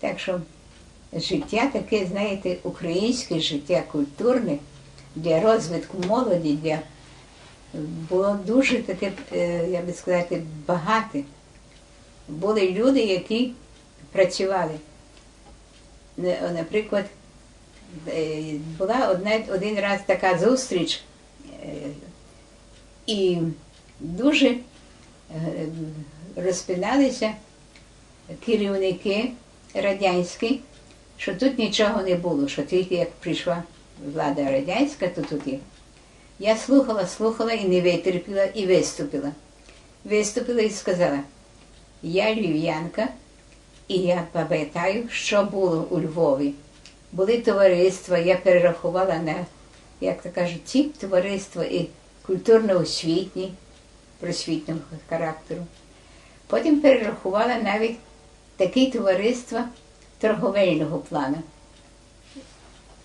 Так що життя таке, знаєте, українське життя, культурне, для розвитку молоді, для було дуже таке, е, я би сказати, багате. Були люди, які працювали. Наприклад, е, була одна, один раз така зустріч, е, і дуже розпиналися керівники радянські, що тут нічого не було, що тільки як прийшла влада радянська, то тут є. Я слухала, слухала і не витерпіла, і виступила. Виступила і сказала, я львів'янка, і я пам'ятаю, що було у Львові. Були товариства, я перерахувала на, як то кажуть, ті товариства і культурно-освітні, просвітнього характеру. Потім перерахувала навіть такі товариства торговельного плану.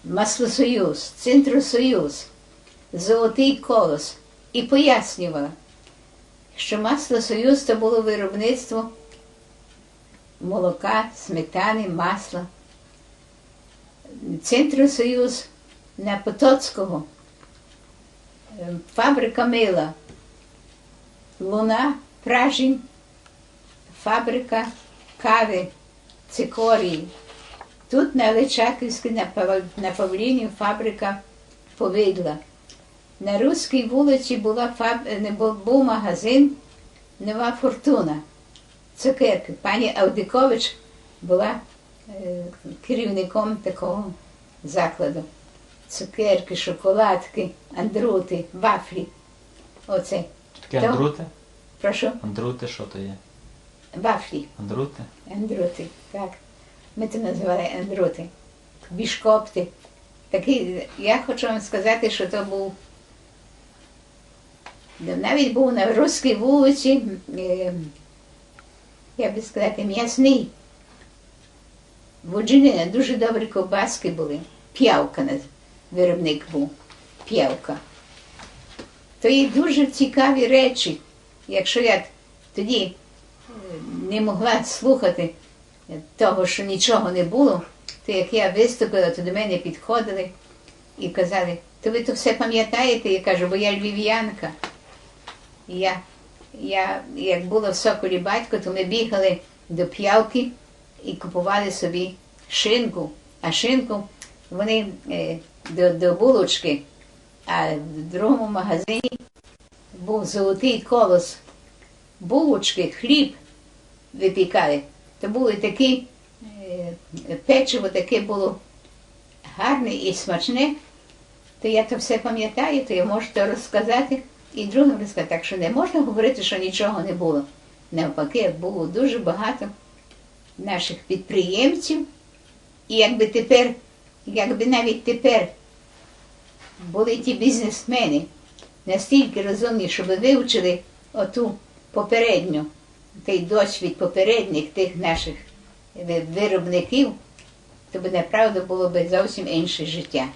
Маслосоюз, Центросоюз, Золотий колос. І пояснювала, що Маслосоюз то було виробництво молока, сметани, масла. Центросоюз на Потоцького, е, фабрика мила, луна, пражень, фабрика кави, цикорії. Тут на Личаківській, на, Пав- Павліні фабрика повидла. На Руській вулиці була фаб... був, був магазин Нова Фортуна. Цукерки. Пані Авдикович була е, керівником такого закладу. Цукерки, шоколадки, андрути, вафлі. Оце. Таке андрути? Прошу, Андрути, що то є? Вафлі. Андрути? Андрути, так. Ми це називали андрути. Бішкопти. Такий, я хочу вам сказати, що то був. ну, Навіть був на Руській вулиці, е, я би сказати, м'ясний. Воджинина, дуже добрі ковбаски були. П'явка виробник був. П'явка. То є дуже цікаві речі. Якщо я тоді не могла слухати того, що нічого не було, то як я виступила, то до мене підходили і казали, то ви то все пам'ятаєте? Я кажу, бо я львів'янка. Я, я, як було в Соколі батько, то ми бігали до п'явки і купували собі шинку. А шинку вони е, до, до булочки, а в другому магазині був золотий колос. Булочки, хліб випікали. То були такі е, печиво таке було гарне і смачне, то я то все пам'ятаю, то я можу то розказати і другим розказати. Так що не можна говорити, що нічого не було. Навпаки, було дуже багато наших підприємців, і якби тепер, якби навіть тепер були ті бізнесмени настільки розумні, щоб вивчили оту попередню, той досвід попередніх тих наших виробників, то б направду було б зовсім інше життя.